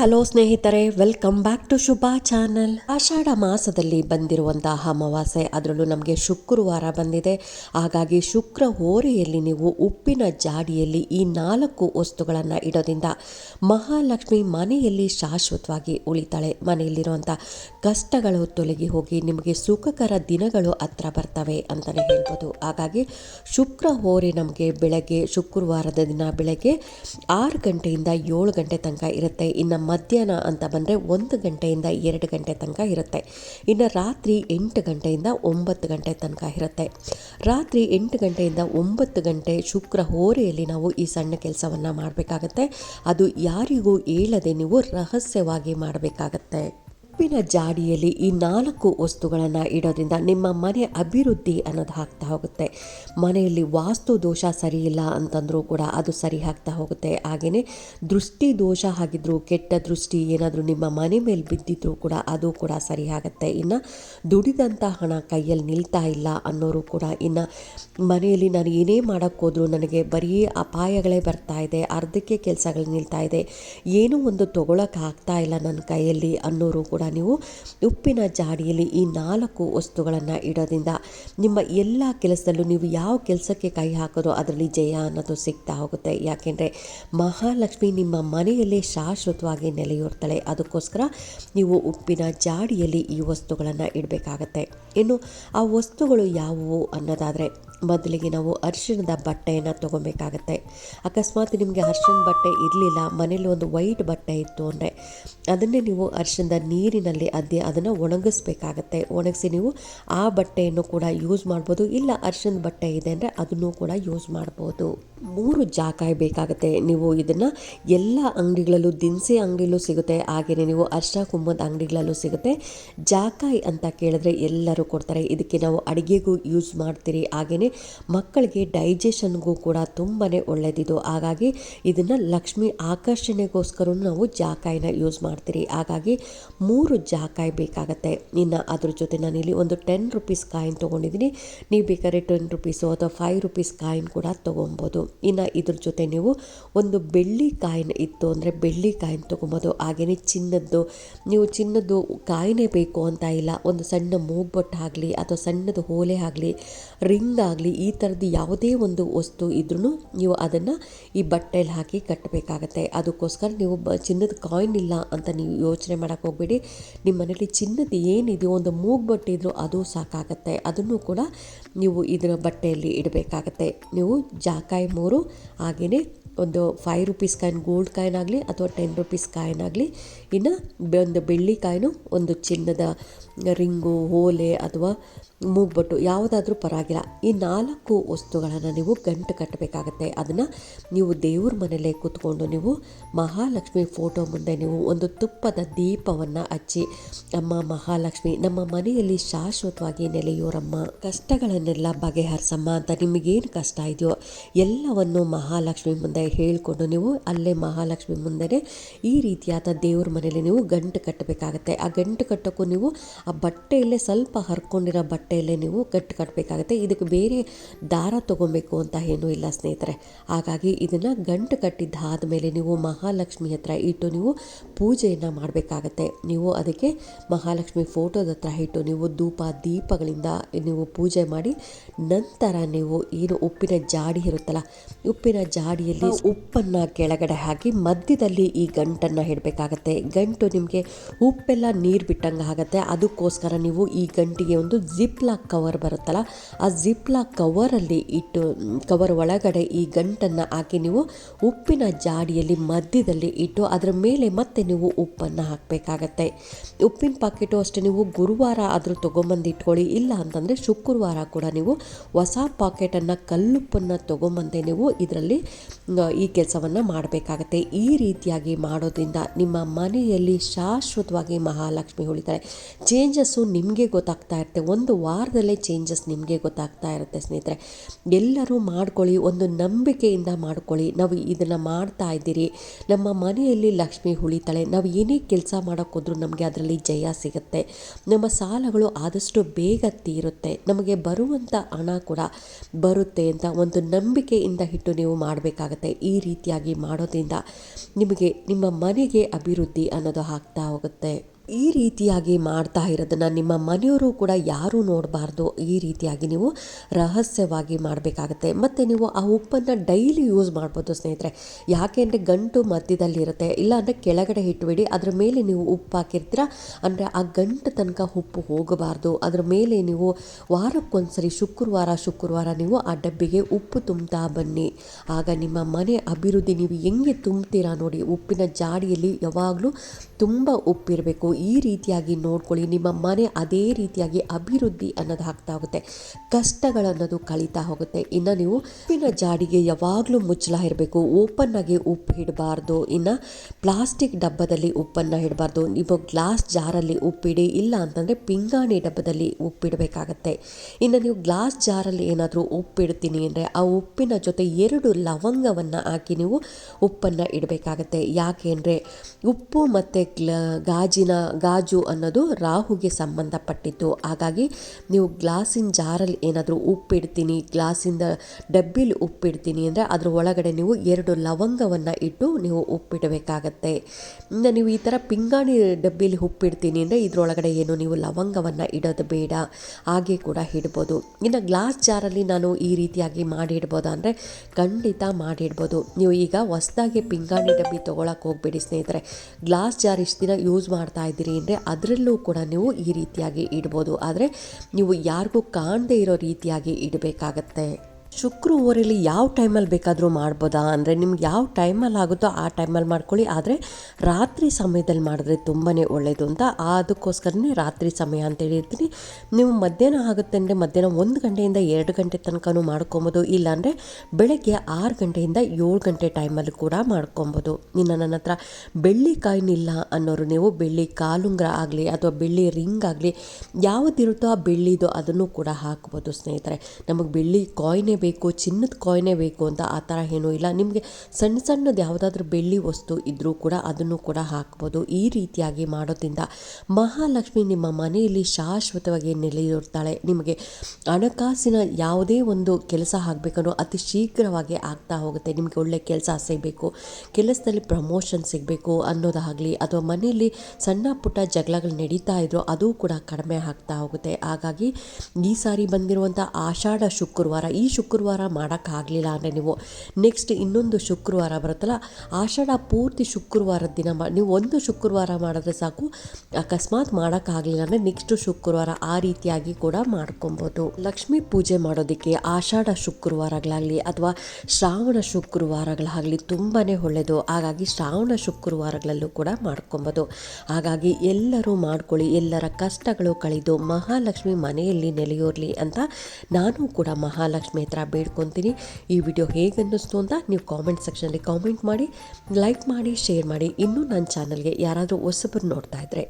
Hello ಸ್ನೇಹಿತರೆ welcome back to Shubha channel ಆಷಾಢ ಮಾಸದಲ್ಲಿ ಬಂದಿರುವಂತಹ ಅಮಾವಾಸ್ಯೆ, ಅದರಲ್ಲೂ ನಮಗೆ ಶುಕ್ರವಾರ ಬಂದಿದೆ. ಹಾಗಾಗಿ ಶುಕ್ರ ಹೋರೆಯಲ್ಲಿ ನೀವು ಉಪ್ಪಿನ ಜಾಡಿಯಲ್ಲಿ ಈ ನಾಲ್ಕು ವಸ್ತುಗಳನ್ನು ಇಡೋದ್ರಿಂದ ಮಹಾಲಕ್ಷ್ಮಿ ಮನೆಯಲ್ಲಿ ಶಾಶ್ವತವಾಗಿ ಉಳಿತಾಳೆ. ಮನೆಯಲ್ಲಿರುವಂಥ ಕಷ್ಟಗಳು ತೊಲಗಿ ಹೋಗಿ ನಿಮಗೆ ಸುಖಕರ ದಿನಗಳು ಹತ್ರ ಬರ್ತವೆ ಅಂತಲೇ ಹೇಳ್ಬೋದು. ಹಾಗಾಗಿ ಶುಕ್ರ ಹೋರೆ ನಮಗೆ ಬೆಳಗ್ಗೆ, ಶುಕ್ರವಾರದ ದಿನ ಬೆಳಗ್ಗೆ ಆರು ಗಂಟೆಯಿಂದ ಏಳು ಗಂಟೆ ತನಕ ಇರುತ್ತೆ. ಇನ್ನು ಮಧ್ಯಾಹ್ನ ಅಂತ ಬಂದರೆ ಒಂದು ಗಂಟೆಯಿಂದ ಎರಡು ಗಂಟೆ ತನಕ ಇರುತ್ತೆ. ಇನ್ನು ರಾತ್ರಿ ಎಂಟು ಗಂಟೆಯಿಂದ ಒಂಬತ್ತು ಗಂಟೆ ತನಕ ಇರುತ್ತೆ. ರಾತ್ರಿ ಎಂಟು ಗಂಟೆಯಿಂದ ಒಂಬತ್ತು ಗಂಟೆ ಶುಕ್ರ ಹೋರೆಯಲ್ಲಿ ನಾವು ಈ ಸಣ್ಣ ಕೆಲಸವನ್ನು ಮಾಡಬೇಕಾಗತ್ತೆ. ಅದು ಯಾರಿಗೂ ಹೇಳದೆ ನೀವು ರಹಸ್ಯವಾಗಿ ಮಾಡಬೇಕಾಗತ್ತೆ. ಉಪ್ಪಿನ ಜಾಡಿಯಲ್ಲಿ ಈ ನಾಲ್ಕು ವಸ್ತುಗಳನ್ನು ಇಡೋದ್ರಿಂದ ನಿಮ್ಮ ಮನೆ ಅಭಿವೃದ್ಧಿ ಅನ್ನೋದು ಆಗ್ತಾ ಹೋಗುತ್ತೆ. ಮನೆಯಲ್ಲಿ ವಾಸ್ತು ದೋಷ ಸರಿಯಿಲ್ಲ ಅಂತಂದರೂ ಕೂಡ ಅದು ಸರಿ ಆಗ್ತಾ ಹೋಗುತ್ತೆ. ಹಾಗೆಯೇ ದೃಷ್ಟಿ ದೋಷ ಆಗಿದ್ರು, ಕೆಟ್ಟ ದೃಷ್ಟಿ ಏನಾದರೂ ನಿಮ್ಮ ಮನೆ ಮೇಲೆ ಬಿದ್ದಿದ್ರೂ ಕೂಡ ಅದು ಕೂಡ ಸರಿ ಆಗುತ್ತೆ. ಇನ್ನು ದುಡಿದಂಥ ಹಣ ಕೈಯಲ್ಲಿ ನಿಲ್ತಾ ಇಲ್ಲ ಅನ್ನೋರು ಕೂಡ ಇನ್ನು ಮನೆಯಲ್ಲಿ ನಾನು ಏನೇ ಮಾಡೋಕ್ಕೋದ್ರೂ ನನಗೆ ಬರೀ ಅಪಾಯಗಳೇ ಬರ್ತಾ ಇದೆ, ಅರ್ಧಕ್ಕೆ ಕೆಲಸಗಳು ನಿಲ್ತಾ ಇದೆ, ಏನೂ ಒಂದು ತೊಗೊಳಕ್ಕೆ ಆಗ್ತಾ ಇಲ್ಲ ನನ್ನ ಕೈಯಲ್ಲಿ ಅನ್ನೋರು ಕೂಡ ನೀವು ಉಪ್ಪಿನ ಜಾಡಿಯಲ್ಲಿ ಈ ನಾಲ್ಕು ವಸ್ತುಗಳನ್ನು ಇಡೋದ್ರಿಂದ ನಿಮ್ಮ ಎಲ್ಲ ಕೆಲಸದಲ್ಲೂ ನೀವು ಯಾವ ಕೆಲಸಕ್ಕೆ ಕೈ ಹಾಕೋದೋ ಅದರಲ್ಲಿ ಜಯ ಅನ್ನೋದು ಸಿಗ್ತಾ ಹೋಗುತ್ತೆ. ಯಾಕೆಂದರೆ ಮಹಾಲಕ್ಷ್ಮಿ ನಿಮ್ಮ ಮನೆಯಲ್ಲೇ ಶಾಶ್ವತವಾಗಿ ನೆಲೆಯೂರ್ತಾಳೆ. ಅದಕ್ಕೋಸ್ಕರ ನೀವು ಉಪ್ಪಿನ ಜಾಡಿಯಲ್ಲಿ ಈ ವಸ್ತುಗಳನ್ನು ಇಡಬೇಕಾಗತ್ತೆ. ಇನ್ನು ಆ ವಸ್ತುಗಳು ಯಾವುವು ಅನ್ನೋದಾದರೆ ಮೊದಲಿಗೆ ನಾವು ಅರಿಶಿಣದ ಬಟ್ಟೆಯನ್ನು ತೊಗೊಬೇಕಾಗತ್ತೆ. ಅಕಸ್ಮಾತ್ ನಿಮಗೆ ಅರಿಶಿಣ ಬಟ್ಟೆ ಇರಲಿಲ್ಲ ಮನೇಲಿ ಒಂದು ವೈಟ್ ಬಟ್ಟೆ ಇತ್ತು ಅಂದರೆ ಅದನ್ನೇ ನೀವು ಅರಿಶಿಣದ ನೀರಿನಲ್ಲಿ ಅದ್ದಿ ಅದನ್ನು ಒಣಗಿಸ್ಬೇಕಾಗತ್ತೆ. ಒಣಗಿಸಿ ನೀವು ಆ ಬಟ್ಟೆಯನ್ನು ಕೂಡ ಯೂಸ್ ಮಾಡ್ಬೋದು. ಇಲ್ಲ ಅರ್ಶಿನ ಬಟ್ಟೆ ಇದೆ ಅಂದರೆ ಅದನ್ನು ಕೂಡ ಯೂಸ್ ಮಾಡ್ಬೋದು. ಮೂರು ಜಾಕಾಯಿ ಬೇಕಾಗುತ್ತೆ. ನೀವು ಇದನ್ನು ಎಲ್ಲ ಅಂಗಡಿಗಳಲ್ಲೂ, ದಿನಸಿ ಅಂಗಡಿಲೂ ಸಿಗುತ್ತೆ. ಹಾಗೆಯೇ ನೀವು ಅರ್ಶ ಕುಂಭದ ಅಂಗಡಿಗಳಲ್ಲೂ ಸಿಗುತ್ತೆ. ಜಾಕಾಯಿ ಅಂತ ಕೇಳಿದ್ರೆ ಎಲ್ಲರೂ ಕೊಡ್ತಾರೆ. ಇದಕ್ಕೆ ನಾವು ಅಡುಗೆಗೂ ಯೂಸ್ ಮಾಡ್ತೀರಿ. ಹಾಗೆಯೇ ಮಕ್ಕಳಿಗೆ ಡೈಜೆಷನ್ಗೂ ಕೂಡ ತುಂಬಾ ಒಳ್ಳೆಯದಿದು ಹಾಗಾಗಿ ಇದನ್ನು ಲಕ್ಷ್ಮಿ ಆಕರ್ಷಣೆಗೋಸ್ಕರ ನಾವು ಜಾಕಾಯಿನ ಯೂಸ್ ಮಾಡ್ತೀರಿ. ಹಾಗಾಗಿ ಮೂರು ಜಾಕಾಯಿ ಬೇಕಾಗತ್ತೆ. ಇನ್ನು ಅದ್ರ ಜೊತೆ ನಾನಿಲ್ಲಿ ಒಂದು ಟೆನ್ ರುಪೀಸ್ ಕಾಯಿನ್ ತೊಗೊಂಡಿದ್ದೀನಿ. ನೀವು ಬೇಕಾದ್ರೆ ಟೆನ್ ರುಪೀಸು ಅಥವಾ ಫೈವ್ ರುಪೀಸ್ ಕಾಯಿನ್ ಕೂಡ ತೊಗೊಬೋದು. ಇನ್ನು ಇದ್ರ ಜೊತೆ ನೀವು ಒಂದು ಬೆಳ್ಳಿ ಕಾಯಿನ್ ಇತ್ತು ಅಂದರೆ ಬೆಳ್ಳಿ ಕಾಯಿನ್ ತೊಗೊಬೋದು ಹಾಗೆಯೇ ಚಿನ್ನದ್ದು. ನೀವು ಚಿನ್ನದ್ದು ಕಾಯಿನೇ ಬೇಕು ಅಂತ ಇಲ್ಲ, ಒಂದು ಸಣ್ಣ ಮೂಗ್ಬೊಟ್ಟು ಆಗಲಿ ಅಥವಾ ಸಣ್ಣದು ಓಲೆ ಆಗಲಿ, ರಿಂಗ್ ಆಗಲಿ, ಈ ಥರದ್ದು ಯಾವುದೇ ಒಂದು ವಸ್ತು ಇದ್ರೂ ನೀವು ಅದನ್ನು ಈ ಬಟ್ಟೆಯಲ್ಲಿ ಹಾಕಿ ಕಟ್ಟಬೇಕಾಗತ್ತೆ ಅದಕ್ಕೋಸ್ಕರ ನೀವು ಬ ಚಿನ್ನದ ಕಾಯಿನ್ ಇಲ್ಲ ಅಂತ ನೀವು ಯೋಚನೆ ಮಾಡೋಕೆ ಹೋಗಬೇಡಿ. ನಿಮ್ಮ ಮನೇಲಿ ಚಿನ್ನದ ಏನಿದೆಯೋ ಒಂದು ಮೂಗ್ಬಟ್ಟಿದ್ರು ಅದು ಸಾಕಾಗತ್ತೆ. ಅದನ್ನು ಕೂಡ ನೀವು ಇದರ ಬಟ್ಟೆಯಲ್ಲಿ ಇಡಬೇಕಾಗತ್ತೆ. ನೀವು ಜಾಕಾಯಿ ಮೂರು ಹಾಗೆಯೇ ಒಂದು five rupees coin gold coin ಆಗಲಿ ಅಥವಾ ಟೆನ್ ರುಪೀಸ್ ಕಾಯಿನ್ ಆಗಲಿ, ಇನ್ನು ಒಂದು ಬೆಳ್ಳಿ ಕಾಯಿನು ಒಂದು ಚಿನ್ನದ ರಿಂಗು ಓಲೆ ಅಥವಾ ಮೂಗ್ಬೊಟ್ಟು ಯಾವುದಾದ್ರೂ ಪರವಾಗಿಲ್ಲ. ಈ ನಾಲ್ಕು ವಸ್ತುಗಳನ್ನು ನೀವು ಗಂಟು ಕಟ್ಟಬೇಕಾಗತ್ತೆ. ಅದನ್ನು ನೀವು ದೇವ್ರ ಮನೆಯಲ್ಲೇ ಕೂತ್ಕೊಂಡು ನೀವು ಮಹಾಲಕ್ಷ್ಮಿ ಫೋಟೋ ಮುಂದೆ ನೀವು ಒಂದು ತುಪ್ಪದ ದೀಪವನ್ನು ಹಚ್ಚಿ, ಅಮ್ಮ ಮಹಾಲಕ್ಷ್ಮಿ, ನಮ್ಮ ಮನೆಯಲ್ಲಿ ಶಾಶ್ವತವಾಗಿ ನೆಲೆಯೋರಮ್ಮ. ಕಷ್ಟಗಳನ್ನೆಲ್ಲ ಬಗೆಹರಿಸಮ್ಮ ಅಂತ ನಿಮಗೇನು ಕಷ್ಟ ಇದೆಯೋ? ಎಲ್ಲವನ್ನು ಮಹಾಲಕ್ಷ್ಮಿ ಮುಂದೆ ಹೇಳಿಕೊಂಡು ನೀವು ಅಲ್ಲೇ ಮಹಾಲಕ್ಷ್ಮಿ ಮುಂದೆನೇ ಈ ರೀತಿಯಾದ ದೇವ್ರ ಮನೆಯಲ್ಲಿ ನೀವು ಗಂಟು ಕಟ್ಟಬೇಕಾಗತ್ತೆ. ಆ ಗಂಟು ಕಟ್ಟೋಕ್ಕೂ ನೀವು ಆ ಬಟ್ಟೆಯಲ್ಲೇ ಸ್ವಲ್ಪ ಹರ್ಕೊಂಡಿರೋ ಬಟ್ಟೆಯಲ್ಲೇ ನೀವು ಗಟ್ಟಿ ಕಟ್ಟಬೇಕಾಗತ್ತೆ ಇದಕ್ಕೆ ಬೇರೆ ದಾರ ತೊಗೊಬೇಕು ಅಂತ ಏನೂ ಇಲ್ಲ ಸ್ನೇಹಿತರೆ. ಹಾಗಾಗಿ ಇದನ್ನು ಗಂಟು ಕಟ್ಟಿದ್ದಾದ ಮೇಲೆ ನೀವು ಮಹಾಲಕ್ಷ್ಮಿ ಹತ್ರ ಇಟ್ಟು ನೀವು ಪೂಜೆಯನ್ನು ಮಾಡಬೇಕಾಗತ್ತೆ. ನೀವು ಅದಕ್ಕೆ ಮಹಾಲಕ್ಷ್ಮಿ ಫೋಟೋದ ಹತ್ರ ಇಟ್ಟು ನೀವು ಧೂಪ, ದೀಪಗಳಿಂದ ನೀವು ಪೂಜೆ ಮಾಡಿ ನಂತರ ನೀವು ಏನು ಉಪ್ಪಿನ ಜಾಡಿ ಇರುತ್ತಲ್ಲ, ಉಪ್ಪಿನ ಜಾಡಿಯಲ್ಲಿ ಉಪ್ಪನ್ನು ಕೆಳಗಡೆ ಹಾಕಿ ಮಧ್ಯದಲ್ಲಿ ಈ ಗಂಟನ್ನು ಇಡಬೇಕಾಗತ್ತೆ. ಗಂಟು ನಿಮಗೆ ಉಪ್ಪೆಲ್ಲ ನೀರು ಬಿಟ್ಟಂಗೆ ಆಗುತ್ತೆ. ಅದಕ್ಕೋಸ್ಕರ ನೀವು ಈ ಗಂಟಿಗೆ ಒಂದು ಜಿಪ್ಲಾಕ್ ಕವರ್ ಬರುತ್ತಲ್ಲ, ಆ ಜಿಪ್ ಲಾಕ್ ಕವರಲ್ಲಿ ಇಟ್ಟು, ಕವರ್ ಒಳಗಡೆ ಈ ಗಂಟನ್ನು ಹಾಕಿ ನೀವು ಉಪ್ಪಿನ ಜಾಡಿಯಲ್ಲಿ ಮಧ್ಯದಲ್ಲಿ ಇಟ್ಟು ಅದರ ಮೇಲೆ ಮತ್ತೆ ನೀವು ಉಪ್ಪನ್ನು ಹಾಕಬೇಕಾಗತ್ತೆ. ಉಪ್ಪಿನ ಪಾಕೆಟು ಅಷ್ಟೇ, ನೀವು ಗುರುವಾರ ಆದರೂ ತೊಗೊಂಬಂದು ಇಟ್ಕೊಳ್ಳಿ, ಇಲ್ಲ ಅಂತಂದರೆ ಶುಕ್ರವಾರ ಕೂಡ ನೀವು ಹೊಸ ಪಾಕೆಟನ್ನು, ಕಲ್ಲುಪ್ಪನ್ನು ತೊಗೊಂಬಂದೆ ನೀವು ಇದರಲ್ಲಿ ಈ ಕೆಲಸವನ್ನು ಮಾಡಬೇಕಾಗತ್ತೆ. ಈ ರೀತಿಯಾಗಿ ಮಾಡೋದ್ರಿಂದ ನಿಮ್ಮ ಮನೆಯಲ್ಲಿ ಶಾಶ್ವತವಾಗಿ ಮಹಾಲಕ್ಷ್ಮಿ ಉಳಿತಾರೆ. ಚೇಂಜಸ್ಸು ನಿಮಗೆ ಗೊತ್ತಾಗ್ತಾ ಇರುತ್ತೆ. ಒಂದು ವಾರದಲ್ಲೇ ಚೇಂಜಸ್ ನಿಮಗೆ ಗೊತ್ತಾಗ್ತಾ ಇರುತ್ತೆ ಸ್ನೇಹಿತರೆ. ಎಲ್ಲರೂ ಮಾಡ್ಕೊಳ್ಳಿ, ಒಂದು ನಂಬಿಕೆಯಿಂದ ಮಾಡ್ಕೊಳ್ಳಿ. ನಾವು ಇದನ್ನು ಮಾಡ್ತಾ ಇದ್ದೀರಿ. ನಮ್ಮ ಮನೆಯಲ್ಲಿ ಲಕ್ಷ್ಮಿ ಉಳಿತಾಳೆ. ನಾವು ಏನೇ ಕೆಲಸ ಮಾಡೋಕ್ಕೋದ್ರೂ ನಮಗೆ ಅದರಲ್ಲಿ ಜಯ ಸಿಗುತ್ತೆ. ನಮ್ಮ ಸಾಲಗಳು ಆದಷ್ಟು ಬೇಗ ತೀರುತ್ತೆ. ನಮಗೆ ಬರುವಂಥ ಹಣ ಕೂಡ ಬರುತ್ತೆ ಅಂತ ಒಂದು ನಂಬಿಕೆಯಿಂದ ಇಟ್ಟು ನೀವು ಮಾಡಬೇಕಾಗತ್ತೆ. ಈ ರೀತಿಯಾಗಿ ಮಾಡೋದ್ರಿಂದ ನಿಮಗೆ ನಿಮ್ಮ ಮನೆಗೆ ಅಭಿವೃದ್ಧಿ ಅನ್ನೋದು ಆಗ್ತಾ ಹೋಗುತ್ತೆ. ಈ ರೀತಿಯಾಗಿ ಮಾಡ್ತಾ ಇರೋದನ್ನು ನಿಮ್ಮ ಮನೆಯವರು ಕೂಡ ಯಾರೂ ನೋಡಬಾರ್ದು. ಈ ರೀತಿಯಾಗಿ ನೀವು ರಹಸ್ಯವಾಗಿ ಮಾಡಬೇಕಾಗತ್ತೆ. ಮತ್ತು ನೀವು ಆ ಉಪ್ಪನ್ನು ಡೈಲಿ ಯೂಸ್ ಮಾಡ್ಬೋದು ಸ್ನೇಹಿತರೆ. ಯಾಕೆ ಅಂದರೆ ಗಂಟು ಮಧ್ಯದಲ್ಲಿರುತ್ತೆ. ಇಲ್ಲ ಅಂದರೆ ಕೆಳಗಡೆ ಇಟ್ಬಿಡಿ, ಅದ್ರ ಮೇಲೆ ನೀವು ಉಪ್ಪು ಹಾಕಿರ್ತೀರ? ಅಂದರೆ ಆ ಗಂಟು ತನಕ ಉಪ್ಪು ಹೋಗಬಾರ್ದು. ಅದ್ರ ಮೇಲೆ ನೀವು ವಾರಕ್ಕೊಂದ್ಸರಿ, ಶುಕ್ರವಾರ ಶುಕ್ರವಾರ ನೀವು ಆ ಡಬ್ಬಿಗೆ ಉಪ್ಪು ತುಂಬ್ತಾ ಬನ್ನಿ. ಆಗ ನಿಮ್ಮ ಮನೆ ಅಭಿವೃದ್ಧಿ, ನೀವು ಹೆಂಗೆ ತುಂಬ್ತೀರಾ ನೋಡಿ, ಉಪ್ಪಿನ ಜಾಡಿಯಲ್ಲಿ ಯಾವಾಗಲೂ ತುಂಬ ಉಪ್ಪಿರಬೇಕು. ಈ ರೀತಿಯಾಗಿ ನೋಡ್ಕೊಳ್ಳಿ. ನಿಮ್ಮ ಮನೆ ಅದೇ ರೀತಿಯಾಗಿ ಅಭಿವೃದ್ಧಿ ಅನ್ನೋದು ಆಗ್ತಾ ಹೋಗುತ್ತೆ. ಕಷ್ಟಗಳನ್ನೋದು ಕಳೀತಾ ಹೋಗುತ್ತೆ. ಇನ್ನು ನೀವು ಉಪ್ಪಿನ ಜಾಡಿಗೆ ಯಾವಾಗಲೂ ಮುಚ್ಚಲ ಇರಬೇಕು. ಓಪನ್ ಆಗಿ ಉಪ್ಪು ಇಡಬಾರ್ದು. ಇನ್ನು ಪ್ಲಾಸ್ಟಿಕ್ ಡಬ್ಬದಲ್ಲಿ ಉಪ್ಪನ್ನು ಇಡಬಾರ್ದು. ನೀವು ಗ್ಲಾಸ್ ಜಾರಲ್ಲಿ ಉಪ್ಪಿಡಿ ಇಲ್ಲ ಅಂತಂದರೆ ಪಿಂಗಾಣಿ ಡಬ್ಬದಲ್ಲಿ ಉಪ್ಪಿಡಬೇಕಾಗತ್ತೆ ಇನ್ನು ನೀವು ಗ್ಲಾಸ್ ಜಾರಲ್ಲಿ ಏನಾದರೂ ಉಪ್ಪಿಡ್ತೀನಿ ಅಂದರೆ ಆ ಉಪ್ಪಿನ ಜೊತೆ ಎರಡು ಲವಂಗವನ್ನು ಹಾಕಿ ನೀವು ಉಪ್ಪನ್ನು ಇಡಬೇಕಾಗತ್ತೆ. ಯಾಕೆ ಅಂದರೆ ಉಪ್ಪು ಮತ್ತು ಗಾಜಿನ, ಗಾಜು ಅನ್ನೋದು ರಾಹುಗೆ ಸಂಬಂಧಪಟ್ಟಿದ್ದು ಹಾಗಾಗಿ ನೀವು ಗ್ಲಾಸಿನ ಜಾರಲ್ಲಿ ಏನಾದರೂ ಉಪ್ಪಿಡ್ತೀನಿ ಗ್ಲಾಸಿಂದ ಡಬ್ಬಿಲಿ ಉಪ್ಪಿಡ್ತೀನಿ ಅಂದರೆ ಅದ್ರ ಒಳಗಡೆ ನೀವು ಎರಡು ಲವಂಗವನ್ನು ಇಟ್ಟು ನೀವು ಉಪ್ಪಿಡಬೇಕಾಗತ್ತೆ ಇನ್ನು ನೀವು ಈ ಥರ ಪಿಂಗಾಣಿ ಡಬ್ಬಿಲಿ ಉಪ್ಪಿಡ್ತೀನಿ ಅಂದರೆ ಇದರೊಳಗಡೆ ಏನು ನೀವು ಲವಂಗವನ್ನು ಇಡೋದು ಬೇಡ, ಹಾಗೆ ಕೂಡ ಇಡ್ಬೋದು. ಇನ್ನು ಗ್ಲಾಸ್ ಜಾರಲ್ಲಿ ನಾನು ಈ ರೀತಿಯಾಗಿ ಮಾಡಿಡ್ಬೋದಾ ಅಂದರೆ ಖಂಡಿತ ಮಾಡಿಡ್ಬೋದು ನೀವು ಈಗ ಹೊಸ್ದಾಗಿ ಪಿಂಗಾಣಿ ಡಬ್ಬಿ ತೊಗೊಳಕ್ಕೆ ಹೋಗ್ಬೇಡಿ ಸ್ನೇಹಿತರೆ. ಗ್ಲಾಸ್ ಜಾರ್ ಇಷ್ಟು ದಿನ ಯೂಸ್ ಮಾಡ್ತಾ ಇದ್ದೀರಿ ಅಂದರೆ ಅದರಲ್ಲೂ ಕೂಡ ನೀವು ಈ ರೀತಿಯಾಗಿ ಇಡ್ಬೋದು. ಆದರೆ ನೀವು ಯಾರಿಗೂ ಕಾಣದೇ ಇರೋ ರೀತಿಯಾಗಿ ಇಡಬೇಕಾಗತ್ತೆ. ಶುಕ್ರವಾರಲ್ಲಿ ಯಾವ ಟೈಮಲ್ಲಿ ಬೇಕಾದರೂ ಮಾಡ್ಬೋದಾ? ಅಂದರೆ ನಿಮ್ಗೆ ಯಾವ ಟೈಮಲ್ಲಿ ಆಗುತ್ತೋ ಆ ಟೈಮಲ್ಲಿ ಮಾಡ್ಕೊಳ್ಳಿ. ಆದರೆ ರಾತ್ರಿ ಸಮಯದಲ್ಲಿ ಮಾಡಿದ್ರೆ ತುಂಬಾ ಒಳ್ಳೆಯದು ಅಂತ. ಅದಕ್ಕೋಸ್ಕರನೇ ರಾತ್ರಿ ಸಮಯ ಅಂತ ಹೇಳಿರ್ತೀನಿ. ನೀವು ಮಧ್ಯಾಹ್ನ ಆಗುತ್ತೆ ಅಂದರೆ ಮಧ್ಯಾಹ್ನ ಒಂದು ಗಂಟೆಯಿಂದ ಎರಡು ಗಂಟೆ ತನಕನೂ ಮಾಡ್ಕೊಬೋದು. ಇಲ್ಲಾಂದರೆ ಬೆಳಗ್ಗೆ ಆರು ಗಂಟೆಯಿಂದ ಏಳು ಗಂಟೆ ಟೈಮಲ್ಲಿ ಕೂಡ ಮಾಡ್ಕೊಬೋದು. ಇನ್ನು ನನ್ನ ಹತ್ರ ಬೆಳ್ಳಿ ಕಾಯಿನಿಲ್ಲ ಅನ್ನೋರು ನೀವು ಬೆಳ್ಳಿ ಕಾಲುಂಗ್ರ ಆಗಲಿ ಅಥವಾ ಬೆಳ್ಳಿ ರಿಂಗ್ ಆಗಲಿ, ಯಾವುದಿರುತ್ತೋ ಆ ಬೆಳ್ಳಿದು ಅದನ್ನು ಕೂಡ ಹಾಕ್ಬೋದು ಸ್ನೇಹಿತರೆ. ನಮಗೆ ಬೆಳ್ಳಿ ಕಾಯಿನೇ ಬೇಕು, ಚಿನ್ನದ ಕಾಯಿನೇ ಬೇಕು ಅಂತ ಆ ಥರ ಏನೂ ಇಲ್ಲ. ನಿಮಗೆ ಸಣ್ಣ ಸಣ್ಣದು ಯಾವುದಾದ್ರೂ ಬೆಳ್ಳಿ ವಸ್ತು ಇದ್ದರೂ ಕೂಡ ಅದನ್ನು ಕೂಡ ಹಾಕ್ಬೋದು. ಈ ರೀತಿಯಾಗಿ ಮಾಡೋದ್ರಿಂದ ಮಹಾಲಕ್ಷ್ಮಿ ನಿಮ್ಮ ಮನೆಯಲ್ಲಿ ಶಾಶ್ವತವಾಗಿ ನೆಲೆಯೂರ್ತಾಳೆ. ನಿಮಗೆ ಹಣಕಾಸಿನ ಯಾವುದೇ ಒಂದು ಕೆಲಸ ಆಗಬೇಕನ್ನೋ ಅತಿ ಶೀಘ್ರವಾಗಿ ಆಗ್ತಾ ಹೋಗುತ್ತೆ. ನಿಮಗೆ ಒಳ್ಳೆ ಕೆಲಸ ಸಿಗಬೇಕು, ಕೆಲಸದಲ್ಲಿ ಪ್ರಮೋಷನ್ ಸಿಗಬೇಕು ಅನ್ನೋದಾಗಲಿ ಅಥವಾ ಮನೆಯಲ್ಲಿ ಸಣ್ಣ ಪುಟ್ಟ ಜಗಳಗಳು ನಡೀತಾ ಇದ್ರು ಅದು ಕೂಡ ಕಡಿಮೆ ಆಗ್ತಾ ಹೋಗುತ್ತೆ. ಹಾಗಾಗಿ ಈ ಸಾರಿ ಬಂದಿರುವಂಥ ಆಷಾಢ ಶುಕ್ರವಾರ, ಈ ಶುಕ್ರವಾರ ಮಾಡೋಕ್ಕಾಗಲಿಲ್ಲ ಅಂದರೆ ನೀವು ನೆಕ್ಸ್ಟ್ ಇನ್ನೊಂದು ಶುಕ್ರವಾರ ಬರುತ್ತಲ್ಲ, ಆಷಾಢ ಪೂರ್ತಿ ಶುಕ್ರವಾರದ ದಿನ ಮಾ, ನೀವು ಒಂದು ಶುಕ್ರವಾರ ಮಾಡಿದ್ರೆ ಸಾಕು, ಅಕಸ್ಮಾತ್ ಮಾಡೋಕ್ಕಾಗಲಿಲ್ಲ ಅಂದರೆ ನೆಕ್ಸ್ಟ್ ಶುಕ್ರವಾರ ಆ ರೀತಿಯಾಗಿ ಕೂಡ ಮಾಡ್ಕೊಬೋದು. ಲಕ್ಷ್ಮೀ ಪೂಜೆ ಮಾಡೋದಕ್ಕೆ ಆಷಾಢ ಶುಕ್ರವಾರಗಳಾಗಲಿ ಅಥವಾ ಶ್ರಾವಣ ಶುಕ್ರವಾರಗಳಾಗಲಿ ತುಂಬಾ ಒಳ್ಳೆಯದು ಹಾಗಾಗಿ ಶ್ರಾವಣ ಶುಕ್ರವಾರಗಳಲ್ಲೂ ಕೂಡ ಮಾಡ್ಕೊಬೋದು. ಹಾಗಾಗಿ ಎಲ್ಲರೂ ಮಾಡ್ಕೊಳ್ಳಿ, ಎಲ್ಲರ ಕಷ್ಟಗಳು ಕಳೆದು ಮಹಾಲಕ್ಷ್ಮಿ ಮನೆಯಲ್ಲಿ ನೆಲೆಯೋರ್ಲಿ ಅಂತ ನಾನು ಕೂಡ ಮಹಾಲಕ್ಷ್ಮಿ ಹತ್ರ ಬೇಡ್ಕೊತೀನಿ. ಈ ವಿಡಿಯೋ ಹೇಗೆ ಅನ್ನಿಸ್ತು ಅಂತ ನೀವು ಕಾಮೆಂಟ್ ಸೆಕ್ಷನಲ್ಲಿ ಕಾಮೆಂಟ್ ಮಾಡಿ ಲೈಕ್ ಮಾಡಿ ಶೇರ್ ಮಾಡಿ. ಇನ್ನೂ ನನ್ನ ಚಾನಲ್ಗೆ ಯಾರಾದರೂ ಹೊಸಬರು ನೋಡ್ತಾ ಇದ್ದರೆ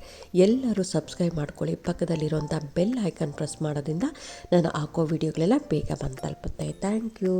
ಎಲ್ಲರೂ ಸಬ್ಸ್ಕ್ರೈಬ್ ಮಾಡ್ಕೊಳ್ಳಿ. ಪಕ್ಕದಲ್ಲಿರುವಂಥ ಬೆಲ್ ಐಕನ್ ಪ್ರೆಸ್ ಮಾಡೋದ್ರಿಂದ ನಾನು ಹಾಕೋ ವಿಡಿಯೋಗಳೆಲ್ಲ ಬೇಗ ಬಂದು ತಲುಪುತ್ತೆ. Thank you